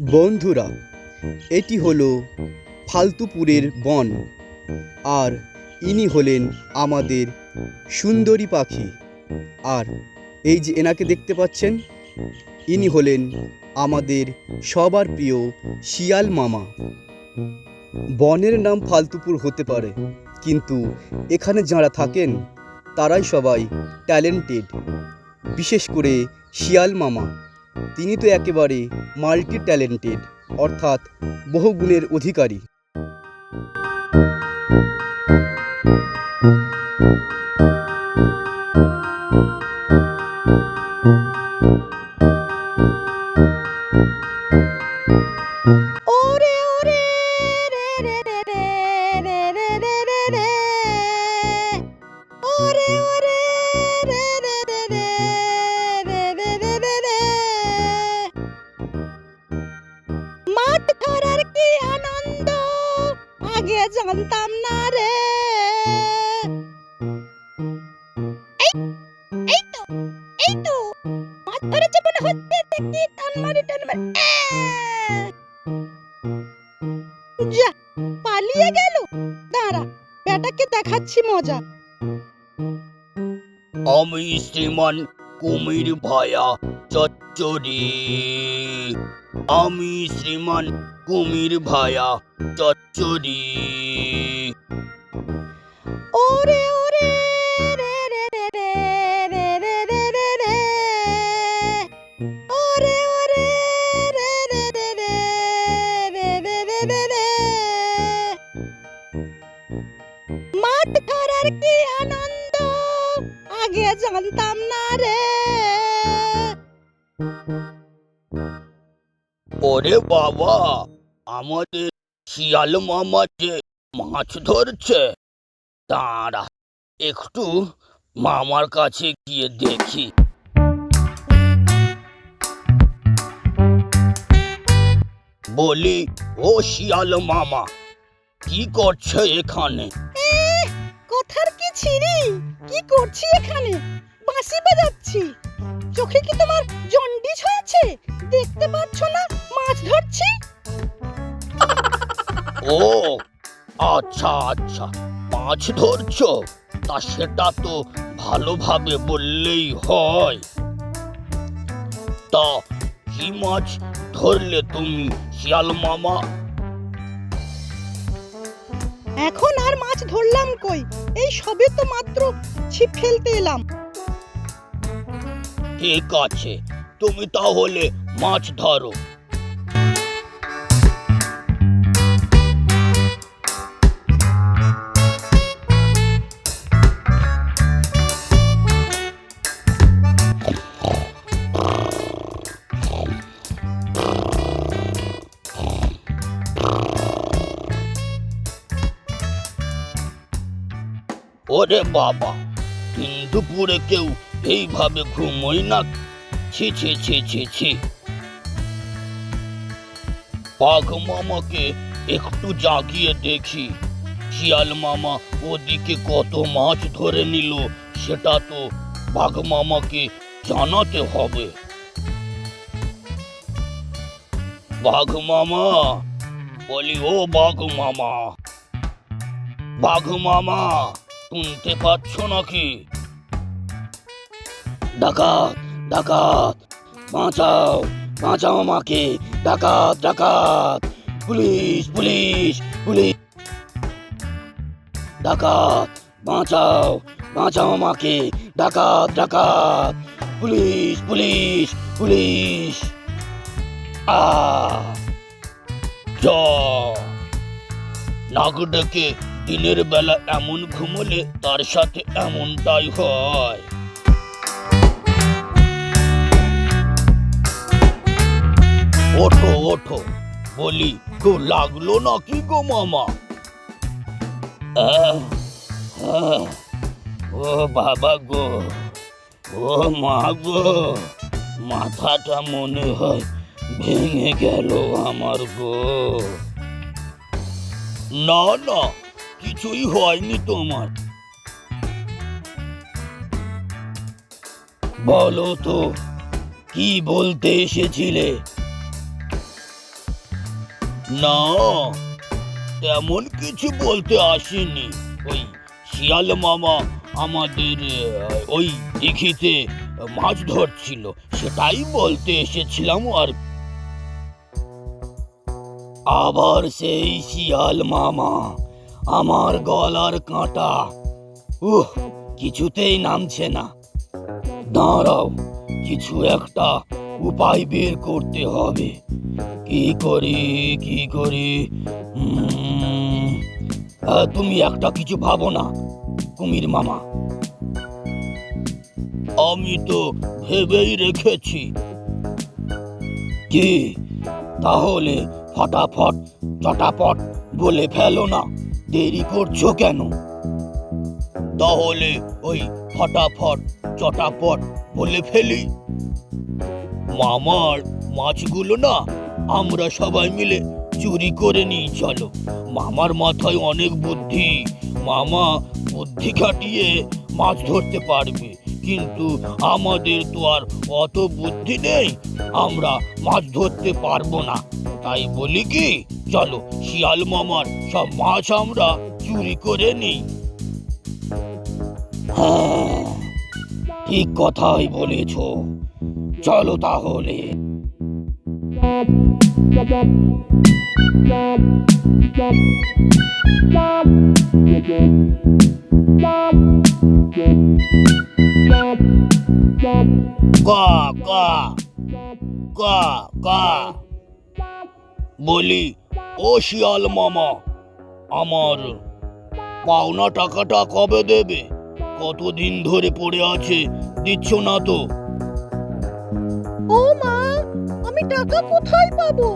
বন্ধুরা, এটি হলো ফালতুপুরের বন, আর ইনি হলেন আমাদের সুন্দরী পাখি। আর এই যে এনাকে দেখতে পাচ্ছেন, ইনি হলেন আমাদের সবার প্রিয় শিয়াল মামা। বনের নাম ফালতুপুর হতে পারে, কিন্তু এখানে যারা থাকেন, তারাই সবাই ট্যালেন্টেড, বিশেষ করে শিয়াল মামা। তিনি তো একেবারে মাল্টি ট্যালেন্টেড অর্থাৎ বহুগুণের অধিকারী। ওরে ধরার কি আনন্দ? আগে জানতাম না রে। পালিয়ে গেল। দাঁড়া, বেটাকে দেখাচ্ছি মজা। আমি শ্রীমান কুমির ভায়া চচ্চড়ি। আমি শ্রীমান কুমির ভায়া চচ্চড়ি ওরে ওরে রে রে রে রে রে রে রে রে রে ওরে ওরে রে রে রে রে রে রে রে রে রে মাঠ ধরার কি আনন্দ আগে জানতাম না রে ওরে বাবা আমাদের শিয়াল মামা যে মাছ ধরছে, দাঁড়া, একটু মামার কাছে গিয়ে দেখি। বলি, ও শিয়াল মামা, কি করছে এখানে? কথার কি ছিরি? কি করছি এখানে? বাঁশি বাজাচ্ছি। চোখে কি তোমার জন্ডিস হয়েছে? দেখতে পাচ্ছ না, মাছ ধরছি? ও আচ্ছা আচ্ছা মাছ ধরছো? তা সেটা তো ভালোভাবে বললেই হয়। তা কি মাছ ধরলে তুমি শিয়াল মামা? এখন আর মাছ ধরলাম কই? এই সবে তো মাত্র ছিপ ফেলতে এলাম। ঠিক আছে তুমি তাহলে মাছ ধরো। ওরে বাবা দিন দুপুরে কেউ এইভাবে ঘুমোই না? ছি ছি ছি ছি ছি। বাঘ মামাকে একটু জাগিয়ে দেখি। শিয়াল মামা ওদিকে কত মাছ ধরে নিল, সেটা তো বাঘ মামাকে জানাতে হবে। বাঘ মামা, বলি, ও বাঘ মামা। বাঘ মামা শুনতে পাচ্ছ নাকি? ডাকাত ডাকাত, বাঁচাও বাঁচাও আমাকে। ডাকাত ডাকাত, পুলিশ পুলিশ পুলিশ। ডাকাত, বাঁচাও বাঁচাও আমাকে। ডাকাত ডাকাত, পুলিশ পুলিশ পুলিশ। আ, জ। নাক ডেকে দিনের বেলা এমন ঘুমোলে তার সাথে এমনটাই হয়। ওঠো ওঠো, বলি কেউ লাগল নাকি গো মামা? ও বাবা গো, ও মা গো, মাথাটা মনে হয় ভেঙে গেল আমার গো। না না কিছুই হয়নি তোমার। বলো তো, কি বলতে এসেছিলে? না, তেমন কিছু বলতে আসেনি। ওই শিয়াল মামা আমাদের, ওই দিঘিতে মাছ ধরছিল, সেটাই বলতে এসেছিলাম আর আবার সেই শিয়াল মামা আমার গলার কাঁটা। উহ, কিছুতেই নামছে না। দাঁড়াও, কিছু একটা উপায় বের করতে হবে। কি করি কি করি? তুমি একটা কিছু ভাবো না, কুমির মামা। আমি তো ভেবেই রেখেছি। কি? তাহলে ফটাফট, চটাপট বলে ফেলো না। দেরি করছ কেন? তাহলে ওই ফটাফট, চটাপট বলে ফেলি। মামার মাছগুলো না আমরা সবাই মিলে চুরি করে নিই, চলো। মামার মাথায় অনেক বুদ্ধি। মামা বুদ্ধি খাটিয়ে মাছ ধরতে পারবে। কিন্তু আমাদের তো আর অত বুদ্ধি নেই, আমরা মাছ ধরতে পারব না। তাই বলি কি চলো, শিয়াল মামার সব মাছ আমরা চুরি করে নিই। হ্যাঁ ঠিক কথাই বলেছ। চলো তাহলে। কা কা কা কা। বলি ও শিয়াল মামা আমার পাওনা টাকাটা কবে দেবে? কতদিন ধরে পড়ে আছে দিচ্ছ না তো? ও মা আমি টাকা কোথায় পাবো?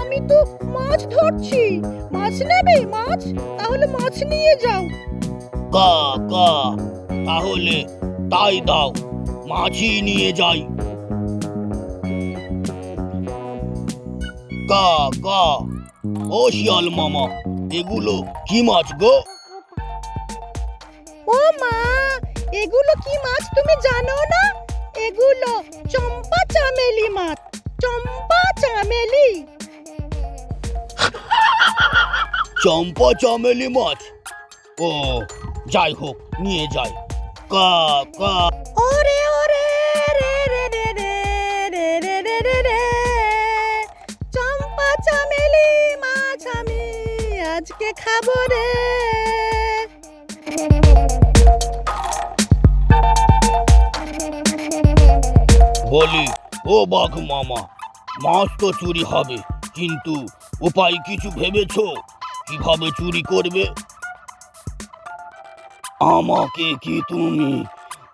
আমি তো মাছ ধরছি। মাছ নেবে মাছ? তাহলে মাছ নিয়ে যাও। কা কা তাহলে তাই দাও মাছই নিয়ে যাই। কা কা ও শিয়াল মামা এগুলো কি মাছ গো ও মা এগুলো কি মাছ তুমি জানো না এগুলো চম্পা চামেলি মাছ চম্পা চামেলি চম্পা চামেলি মাছ ও যাই হোক নিয়ে যাই কা কা আজকে খাব রে। বলি ও বাঘ মামা মাছ তো চুরি হবে কিন্তু উপায় কিছু ভেবেছো? কীভাবে চুরি করবে? আমাকে কি তুমি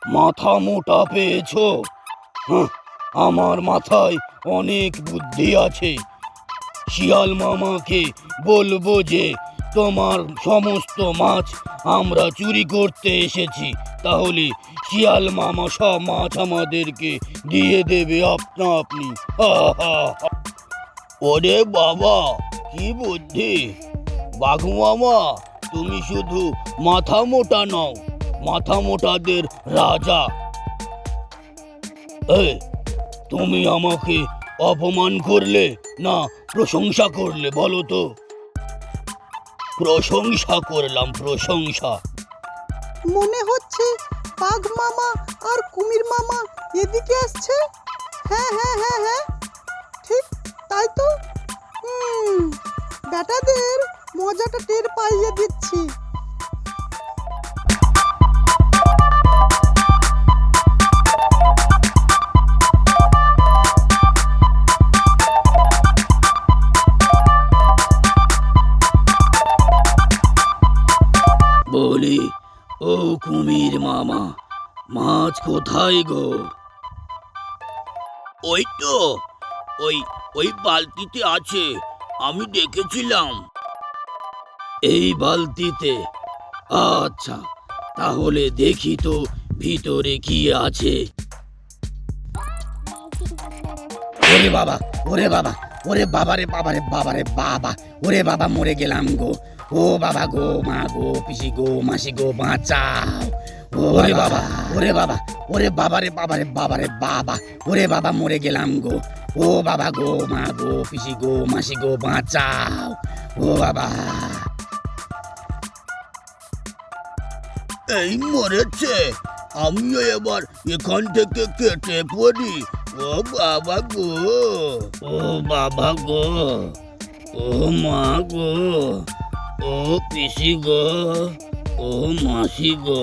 মাথা মোটা পেয়েছ? হাহ, আমার মাথায় অনেক বুদ্ধি আছে। শিয়াল মামাকে বলব যে, তোমার সমস্ত মাছ আমরা চুরি করতে এসেছি। তাহলে শিয়াল মামা সব মাছ আমাদেরকে দিয়ে দেবে আপনা আপনি। ওরে বাবা, কি বুদ্ধি। বাঘ মামা, তুমি শুধু মাথা মোটা নও, মাথা মোটাদের রাজা। তুমি আমাকে অপমান করলে না প্রশংসা করলে, বলো তো? প্রশংসা করলাম, প্রশংসা। মনে হচ্ছে বাঘ মামা আর কুমির মামা এদিকে আসছে? হ্যাঁ হ্যাঁ হ্যাঁ হ্যাঁ। ঠিক তাই তো। হুম বেটাদের মজাটা টের পাইয়ে দিচ্ছি। কোথায় গো? ওই তো, ওই ওই বালতিতে আছে, আমি দেখেছিলাম। এই বালতিতে? আচ্ছা তাহলে দেখি তো ভিতরে কি আছে। ওরে বাবা ওরে বাবা ওরে বাবা রে বাবা রে বাবা রে বাবা ওরে বাবা মরে গেলাম গো। ও বাবা গো মা গো পিসি গো মাসি গো বাঁচাও। ওরে বাবা ওরে বাবা ওরে বাবা রে বাবা রে বাবা রে বাবা ওরে বাবা মরে গেলাম গো। ও বাবা গো মা গো পিসি গো মাসি গো বাঁচাও। ও বাবা। এই মরেছে আমিও এবার এখান থেকে কেটে পড়ি। ও বাবা গো, ও বাবা গো, ও মা গো, ও পিসি গো, ও মাসি গো।